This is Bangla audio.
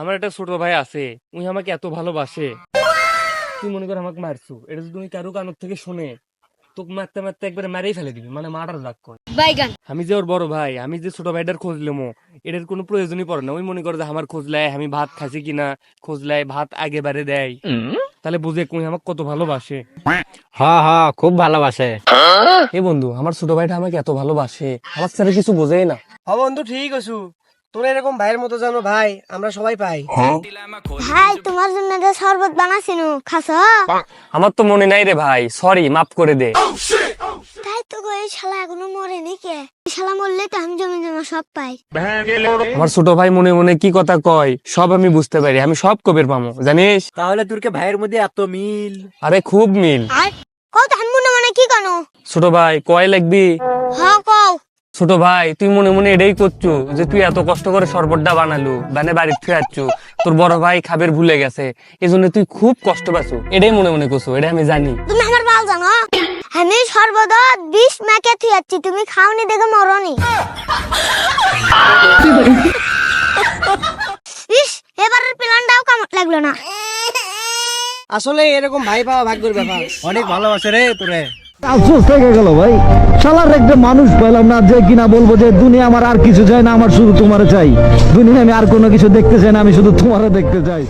আমার একটা ছোট ভাই আছে উনি আমাকে এত ভালোবাসে। তুই মনে কর আমাকে মারছু। এটা যদি তুমি কারও কানের থেকে শুনে তোকে মারতে মারতে একবারে মারেই ফেলে দিবি মানে মারার দাগ কয় বাইগান। আমি যে ওর বড় ভাই আমি যে ছোট ভাইটার খোঁজ লিমো এটার কোনো প্রয়োজনই পড়ে না। ওই মনে করে যে আমার খোঁজ লাই আমি ভাত খাইছি কিনা খোঁজ লাই ভাত আগে বারে দেয়। তাহলে বুঝে কুই আমাকে কত ভালোবাসে। হ হ খুব ভালোবাসে। এ বন্ধু আমার ছোট ভাইটা আমাকে এত ভালোবাসে আমার ছেলে কিছু বোঝেই না। হ বন্ধু ঠিক আছু। তোর এরকম ভাইয়ের মতো জানো ভাই আমরা সবাই পাই। ভাই তোমার জন্য যে শরবত বানাছিনু খাস? আমার তো মনে নাই রে ভাই সরি মাফ করে দে। তাই তো গো এই শালা এখনও মরেনি কে? এই শালা মরলে তো আমি জমি জমা সব পাই। আমার ছোট ভাই মনে মনে কি কথা কয় সব আমি বুঝতে পারি আমি সব কবের পামো জানিস? তাহলে তোরকে ভাইয়ের মধ্যে এত মিল? আরে খুব মিল। আর কও তো আমি মনে মনে কি কানো? ছোট ভাই কয় লাগবি? ছোট ভাই তুই মনে মনে এটাই করছ যে তুই এত কষ্ট করে শরবতটা বানালু বানে বাড়ি ফিরাচ্ছু তোর বড় ভাই খাবের ভুলে গেছে এই জন্য তুই খুব কষ্ট পাচ্ছু। এটাই মনে মনে করছ এটা আমি জানি। তুমি আমার বাল জানো? আমি সর্বদা বিষ মেকে থুয়াচ্ছি তুমি খাওনি দেখে মরনি। ইস এবারের প্ল্যানটাও কামত লাগল না? আসলে এরকম ভাই পাওয়া ভাগ্যের ব্যাপার। অনেক ভালোবাসে রে তোরে। আফসোস থেকে গেল ভাই। শালার একটা মানুষ পেলাম না যে কিনা বলব যে দুনিয়া আমার আর কিছু চাই না, আমার শুধু তোমার চাই। দুনিয়া আমি আর কোনো কিছু দেখতে চাই না, আমি শুধু তোমারও দেখতে চাই।